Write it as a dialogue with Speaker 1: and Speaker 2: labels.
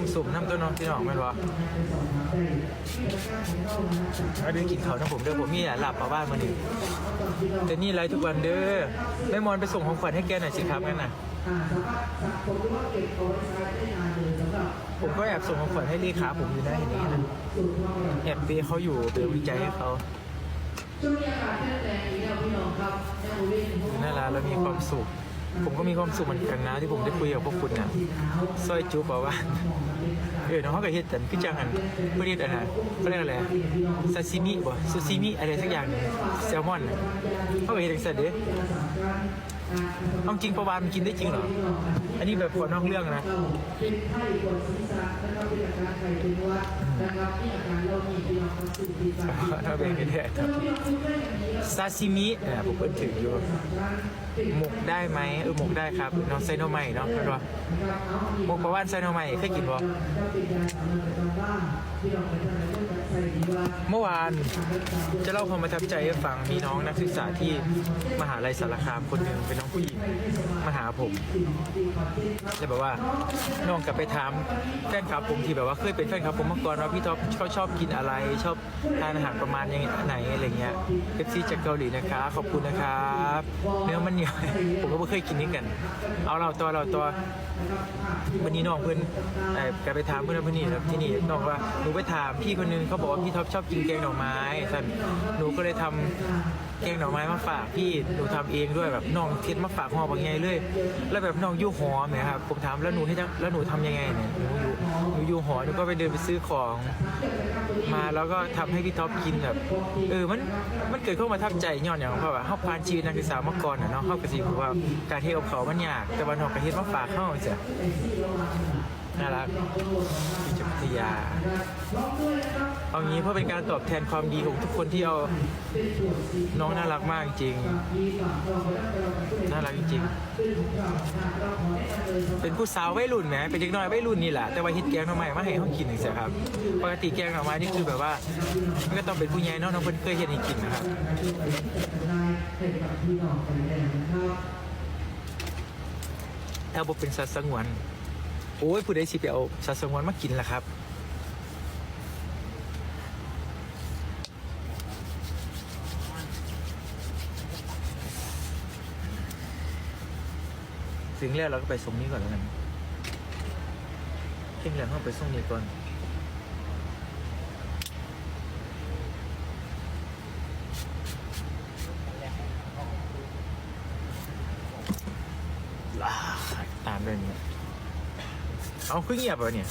Speaker 1: ส่งสุ่มน้ำตัวน้องพี่น้องแม่นวะมาดูกินเขาทั้งผมเด้อผมมีแหลานหลับมาบ้านมาหนึ่งแต่นี่ไรทุกวันเด้อแม่มอนไปส่งของขวัญให้แกหน่อยสิครับนั่นน่ะผมก็แอบส่งของขวัญให้เลขาผมอยู่นะเห็นนี้นะแอบปีเขาอยู่เป็นวิจัยให้เขา
Speaker 2: ช่วงนี้อากาศแห้งแล้งอีกแล้วพี่น้องครับแม่โอเว่น
Speaker 1: น่ารักแล้วมีความสุข ผมก็มีความสุขเหมือนกันนะที่ผมได้คุยกับพวกคุณนะสร้อยจุ๊บบอกว่า เออน้องเขาก็เฮ็ดแต่คือจังอันเพื่อเรียกอะไรนะเขาเรียกอะไรซาซิมิบ่ซูซิมิอะไรสักอย่างหนึ่งแซลมอนน่ะเขาก็เฮ็ดจังซั่นเด้เอาจริงประวานมันกินได้จริงเหรอ อันนี้แบบขอนอกเรื่องนะ
Speaker 2: เป็ เอาไปเรื่อ
Speaker 1: ย
Speaker 2: ซางนี้ครับ
Speaker 1: ซาซิมิเนี่ยผมเพิ่งถึงอยู่หมกได้ไหมเออหมกได้ครับน้องไซโนไมเนาะเป็นว่าหมกประวานไซโนไมเคยกินบ่เมื่อวานจะเล่าความประทับใจให้ฟังมีน้องนักศึกษาที่มหาลัยสารคามคนหนึ่งเป็นน้องผู้หญิงมาหาผมแล้วแบบว่าน้องกลับไปถามแฟนคลับผมที่แบบว่าเคยเป็นแฟนคลับผมมาก่อนว่าพี่ท็อปเขาชอบกินอะไรชอบทานอาหารประมาณยังไงไหนอะไรเงี้ยเอฟซีจากเกาหลีนะคะขอบคุณนะครับเนื้อมันเหนียวผมก็ไม่เคยกินนี่กัน เอาเราตัวเราตัววันนี้น้องเพื่อนเอ่อกลับไปถามเพื่อนเพื่อนนี่ครับที่นี่น้องว่าหนูไปถามพี่คนนึงเขาบอกว่าพี่ท็อปชอบกินแกงหน่อไม้สันหนูก็เลยทำ แกงหน่อไม้มาฝากพี่หนูทำเองด้วยแบบน้องเทสมาฝากห่อบางไงเลย แล้วแบบน้องยู่หอเนี่ยครับผมถามแล้วหนูให้แล้วหนูทำยังไงเนี่ยหนูอยู่หนูอยู่หอหนูก็ไปเดินไปซื้อของ มาแล้วก็ทำให้พี่ท็อปกินแบบเออมันมันเกิดขึ้นมาทับใจย้อนอย่างเพราะว่าเขาผ่านชีวิตนักศึกษามาก่อนนะเนาะเขากระสิบว่าการเที่ยวกับเขามันยากแต่วันหอกกระเฮ็ดมาฝากเขาเสีย น่ารักพี่จักรยาเอางี้เพื่อเป็นการตอบแทนความดีของทุกคนที่เอาน้องน่ารักมากจริง น่ารักจริง เป็นผู้สาววัยรุ่นไหมเป็นเด็กน้อยวัยรุ่นนี่แหละแต่ว่าฮิตแกงทำไมมาให้เขากินหนึ่งเสียครับปกติแกงหน่อไม้นี่คือแบบว่ามันก็ต้องเป็นผู้ใหญ่เนาะน้องเพิ่นเคยเห็นให้กินนะครับถ้าบอกเป็นสัตว์สงวน โอ้ยผู้ใดสิไปเอาสัตว์สงวนมากินล่ะครับถึงแล้วเราก็ไปส่งนี้ก่อนแล้วกันเข่งแล้วเราไปส่งนี้ก่อนลาตามเลยเนี่ย เอาคือเงียบไปเนี่ย